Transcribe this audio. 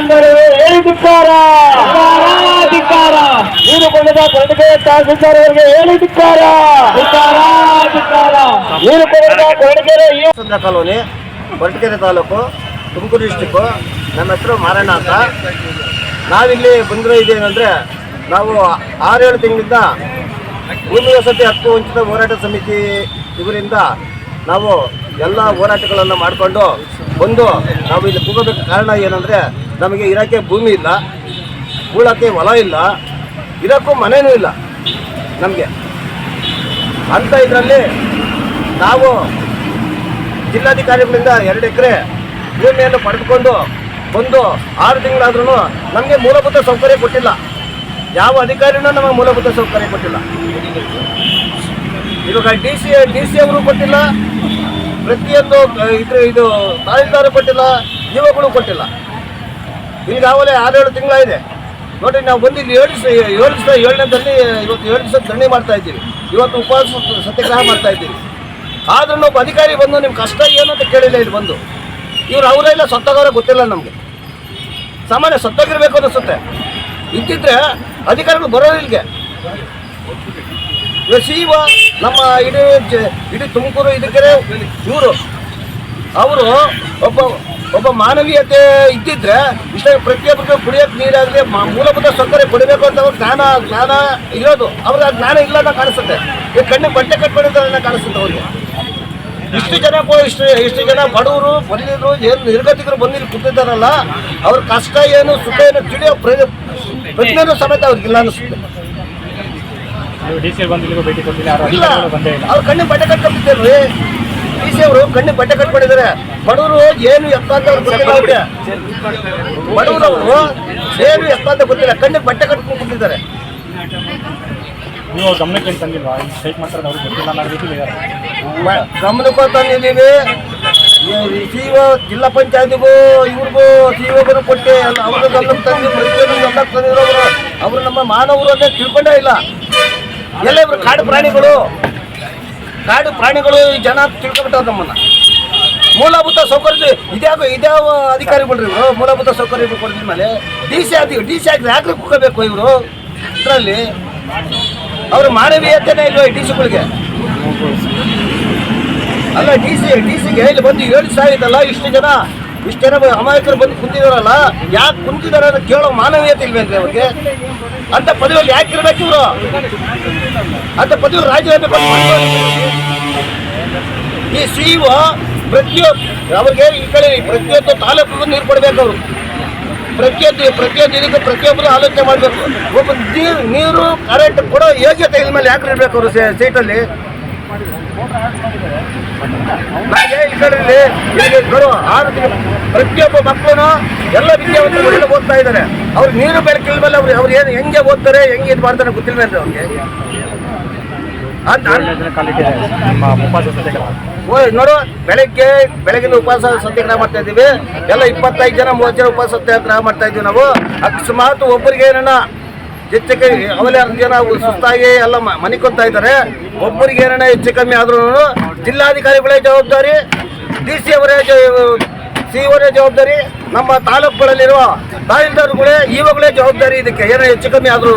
ಬಂದರೆ ಹೇಳಿದಿಕ್ಕಾರ ಧಿಕ್ಕಾರ ನೀರು ಕೊಂಡದ ಕೊರಟಿಗೆ ತಹಸೀಲ್ದಾರ್ ಅವರಿಗೆ ಹೇಳಿದಿಕ್ಕಾರ ಧಿಕ್ಕಾರ ಧಿಕ್ಕಾರ ನೀರು ಕೊಂಡದ ಕೊರಟಗೆರೆ ಈ ಚಂದ್ರ ಕಾಲೋನಿ ಕೊರಟಗೆರೆ ತಾಲೂಕು ತುಮಕೂರು ಡಿಸ್ಟಿಕ್ಕು ನಮ್ಮ ಹೆಸರು ಮಾರಾಯಣ ಅಂತ. ನಾವಿಲ್ಲಿ ಬಂದಿರೋ ಇದೇನೆಂದರೆ ನಾವು ಆರೇಳು ತಿಂಗಳಿಂದ ಭೂಮಿ ವಸತಿ ಹತ್ತು ವಂಚಿತ ಹೋರಾಟ ಸಮಿತಿ ಇವರಿಂದ ನಾವು ಎಲ್ಲ ಹೋರಾಟಗಳನ್ನು ಮಾಡಿಕೊಂಡು ಬಂದು ನಾವು ಇಲ್ಲಿ ಕೂಗಬೇಕು. ಕಾರಣ ಏನಂದರೆ ನಮಗೆ ಇರೋಕ್ಕೆ ಭೂಮಿ ಇಲ್ಲ ಉಳಕ್ಕೆ ಹೊಲ ಇಲ್ಲ ಇರೋಕ್ಕೂ ಮನೆಯೂ ಇಲ್ಲ ನಮಗೆ. ಅಂಥ ಇದರಲ್ಲಿ ನಾವು ಜಿಲ್ಲಾಧಿಕಾರಿಗಳಿಂದ ಎರಡು ಎಕರೆ ಭೂಮಿಯನ್ನು ಪಡೆದುಕೊಂಡು ಒಂದು ಆರು ತಿಂಗಳಾದ್ರೂ ನಮಗೆ ಮೂಲಭೂತ ಸೌಕರ್ಯ ಕೊಟ್ಟಿಲ್ಲ. ಯಾವ ಅಧಿಕಾರಿನೂ ನಮಗೆ ಮೂಲಭೂತ ಸೌಕರ್ಯ ಕೊಟ್ಟಿಲ್ಲ. ಇವಾಗ ಡಿ ಸಿ ಡಿ ಸಿ ಅವರು ಕೊಟ್ಟಿಲ್ಲ, ಪ್ರತಿಯೊಂದು, ಇದು ಇದು ತಹಸೀಲ್ದಾರು ಕೊಟ್ಟಿಲ್ಲ, ಯುವಕರು ಕೊಟ್ಟಿಲ್ಲ. ಈಗಾಗಲೇ ಆರೇಳು ತಿಂಗಳಾಗಿದೆ. ನೋಡಿ, ನಾವು ಬಂದು ಇಲ್ಲಿ ಏಳು ಏಳು ದಿವಸ ಏಳನೇದಲ್ಲಿ ಇವತ್ತು ಏಳು ದಿವಸ ಧರಣಿ ಮಾಡ್ತಾ ಇದ್ದೀವಿ. ಇವತ್ತು ಉಪವಾಸ ಸತ್ಯಾಗ್ರಹ ಮಾಡ್ತಾ ಇದ್ದೀವಿ. ಆದ್ರೂ ಒಬ್ಬ ಅಧಿಕಾರಿ ಬಂದು ನಿಮ್ಮ ಕಷ್ಟ ಏನು ಅಂತ ಕೇಳಿಲ್ಲ ಇಲ್ಲಿ ಬಂದು. ಇವ್ರು ಅವರೆಲ್ಲ ಸತ್ತಾಗವ್ರೆ ಗೊತ್ತಿಲ್ಲ ನಮಗೆ. ಸಾಮಾನ್ಯ ಸತ್ತಾಗಿರ್ಬೇಕು ಅನಿಸುತ್ತೆ. ಇದ್ದಿದ್ರೆ ಅಧಿಕಾರಿಗಳು ಬರೋರು ಇಲ್ಲಿಗೆ. ಇವಾಗ ಶಿವ ನಮ್ಮ ಇಡೀ ಇಡೀ ತುಮಕೂರು ಇದಕ್ಕೆ ಇವರು. ಅವರು ಒಬ್ಬ ಒಬ್ಬ ಮಾನವೀಯತೆ ಇದ್ದಿದ್ರೆ ಇಷ್ಟ ಪ್ರತಿಯೊಬ್ಬರಿಗೂ ಕುಡಿಯೋಕೆ ನೀರಾಗಲಿ ಮೂಲಭೂತ ಸೌಕರ್ಯ ಕೊಡಬೇಕು ಅಂತ ಅವ್ರ ಜ್ಞಾನ ಜ್ಞಾನ ಇರೋದು. ಅವ್ರಿಗೆ ಆ ಜ್ಞಾನ ಇಲ್ಲ ಅಂತ ಕಾಣಿಸುತ್ತೆ. ಈ ಕಣ್ಣಿಗೆ ಬಟ್ಟೆ ಕಟ್ಕೊಂಡಿದ್ದಾರೆ ಕಾಣಿಸುತ್ತೆ ಅವ್ರಿಗೆ. ಇಷ್ಟು ಜನ ಇಷ್ಟು ಇಷ್ಟು ಜನ ಬಡವರು ಬಂದಿದ್ರು ಏನು ನಿರ್ಗತಿಕರು ಬಂದಿಲ್ಲಿ ಕೂತಿದ್ದಾರಲ್ಲ ಅವ್ರ ಕಷ್ಟ ಏನು ಸುಖ ಏನು ತಿಳಿಯೋ ಪ್ರ- ಪ್ರಜ್ಞೆನೂ ಸಮೇತ ಅವ್ರಿಗಿಲ್ಲ ಅನಿಸುತ್ತೆ. ಇಲ್ಲ. ಅವ್ರು ಕಣ್ಣಿಗೆ ಬಟ್ಟೆ ಕಟ್ಕೊಂಡಿದ್ದೇವೆ ಸಿ ಅವರು ಕಣ್ಣು ಬಟ್ಟೆ ಕಟ್ಕೊಂಡಿದ್ದಾರೆ ಬಡವರು ಏನು ಎತ್ತ ಅಂತ ಗೊತ್ತಿಲ್ಲ ಅವ್ರಿಗೆ. ಬಡವರು ಏನು ಎತ್ತ ಅಂತ ಗೊತ್ತಿಲ್ಲ. ಕಣ್ಣು ಬಟ್ಟೆ ಕಟ್ಕೊಂಡು ಕೂತಿದ್ದಾರೆ. ನೀವು ಗಮನಕ್ಕೆ ಈ ಸ್ಟ್ರೈಕ್ ಮಾಡ್ತಾರೆ ಅವ್ರಿಗೆ ಗೊತ್ತಿಲ್ಲ ಅನ್ನೋ ಗಮನಕ್ಕೆ ತಂದಿದ್ದೀವಿ ಸಿ ಒ ಜಿಲ್ಲಾ ಪಂಚಾಯತಿಗೂ ಇವ್ರಿಗೂ ಸಿ ಒಗೂ ಕೊಟ್ಟು. ಗಮನ ಅವ್ರ ಗಮನಕ್ಕೆ ತಂದು ಪ್ರತಿಯೊಂದು ಅವರು ಅವರು ನಮ್ಮ ಮಾನವರು ಅಂತ ತಿಳ್ಕೊಂಡೇ ಇಲ್ಲ. ಎಲ್ಲ ಇವರು ಕಾಡು ಪ್ರಾಣಿಗಳು. ಕಾಡು ಪ್ರಾಣಿಗಳು ಜನ ತಿಳ್ಕೊಬಿಟ್ಟಾರ ನಮ್ಮನ್ನ. ಮೂಲಭೂತ ಸೌಕರ್ಯ ಇದ್ಯಾವ ಇದ್ಯಾವ ಅಧಿಕಾರಿಗಳು ಇವರು. ಮೂಲಭೂತ ಸೌಕರ್ಯ ಕೊಡಿದ ಮೇಲೆ ಡಿ ಸಿ ಆದಿ ಡಿ ಸಿ ಆಗಿ ಯಾಕೆ ಕುಕ್ಕಬೇಕು ಇವರು. ಇದರಲ್ಲಿ ಅವ್ರ ಮಾನವೀಯತೆನೇ ಇಲ್ವ ಡಿ ಸಿಗಳಿಗೆ ಅಲ್ಲ, ಡಿ ಸಿ, ಡಿ ಸಿಗೆ ಇಲ್ಲಿ ಬಂದು ಏಳು ಸಾವಿರದಲ್ಲ ಇಷ್ಟು ಜನ? ಇಷ್ಟು ಜನ ಅಮಾಯಕರು ಬಂದು ಕುಂತಿದಾರಲ್ಲ, ಯಾಕೆ ಕುಂತಿದಾರ ಅಂತ ಕೇಳೋ ಮಾನವೀಯತೆ ಇಲ್ವೇನ್ರಿ ಅವ್ರಿಗೆ ಅಂತ ಪದವಿಯಲ್ಲಿ ಯಾಕೆ ಇರ್ಬೇಕು ಇವರು? ಅಂತ ಪದವಿ ರಾಜೀನಾಮೆ ಕೊಟ್ಟು ಈ ಸಿಇಒ ಪ್ರತಿಯೊಬ್ಬ ಅವ್ರಿಗೆ ಈ ಕಡೆ ಪ್ರತಿಯೊಂದು ತಾಲೂಕು ನೀರು ಕೊಡಬೇಕು ಅವರು. ಪ್ರತಿಯೊಂದು ಪ್ರತಿಯೊಂದು ಇದಕ್ಕೆ ಪ್ರತಿಯೊಬ್ಬರು ಆಲೋಚನೆ ಮಾಡಬೇಕು. ಒಬ್ಬ ನೀರು ಕರೆಂಟ್ ಕೊಡೋ ಯೋಗ್ಯತೆ ಮೇಲೆ ಯಾಕೆ ಇರಬೇಕು ಅವರು ಸೀಟಲ್ಲಿ ಪ್ರತಿಯೊಬ್ಬ ಮಕ್ಕಳು ಎಲ್ಲ ವಿದ್ಯಾವಂತರು ಓದ್ತಾ ಇದ್ದಾರೆ. ಅವ್ರು ನೀರು ಬೆಳಕಿನ ಮೇಲೆ ಅವ್ರು ಅವ್ರು ಏನು ಹೆಂಗೆ ಓದ್ತಾರೆ, ಹೆಂಗೆ ಇದು ಮಾಡ್ತಾರೆ ಅವ್ರಿಗೆ? ಕಾಲಿಟ್ಟಿದೆ ನಿಮ್ಮ ಉಪವಾಸ ನೋಡು, ಬೆಳಗ್ಗೆ ಬೆಳಗಿನ ಉಪವಾಸ ಸತ್ಯಾಗ್ರಹ ಮಾಡ್ತಾ ಇದ್ದೀವಿ. ಎಲ್ಲ ಇಪ್ಪತ್ತೈದು ಜನ, ಮೂವತ್ತು ಜನ ಉಪವಾಸ ಸತ್ಯಾಗ್ರಹ ಮಾಡ್ತಾ ಇದ್ದೀವಿ ನಾವು. ಅಕಸ್ಮಾತ್ ಒಬ್ಬರಿಗೆ ಏನನ್ನ ಹೆಚ್ಚು ಕಮ್ಮಿ ಅವಲೇ ಜನ ಸುಸ್ತಾಗಿ ಎಲ್ಲ ಮನಿಕೊಂತಾ ಇದ್ದಾರೆ. ಒಬ್ಬರಿಗೆ ಏನಾರ ಹೆಚ್ಚು ಕಮ್ಮಿ ಆದ್ರೂ ಜಿಲ್ಲಾಧಿಕಾರಿಗಳೇ ಜವಾಬ್ದಾರಿ ಡಿ ಸಿ ಅವರೇ ಸಿ ಅವರೇ ಜವಾಬ್ದಾರಿ, ನಮ್ಮ ತಾಲೂಕುಗಳಲ್ಲಿರುವ ತಹಸೀಲ್ದಾರ್ಗಳೇ ಇವಾಗಲೇ ಜವಾಬ್ದಾರಿ ಇದಕ್ಕೆ. ಏನಾರ ಹೆಚ್ಚು ಕಮ್ಮಿ ಆದ್ರೂ.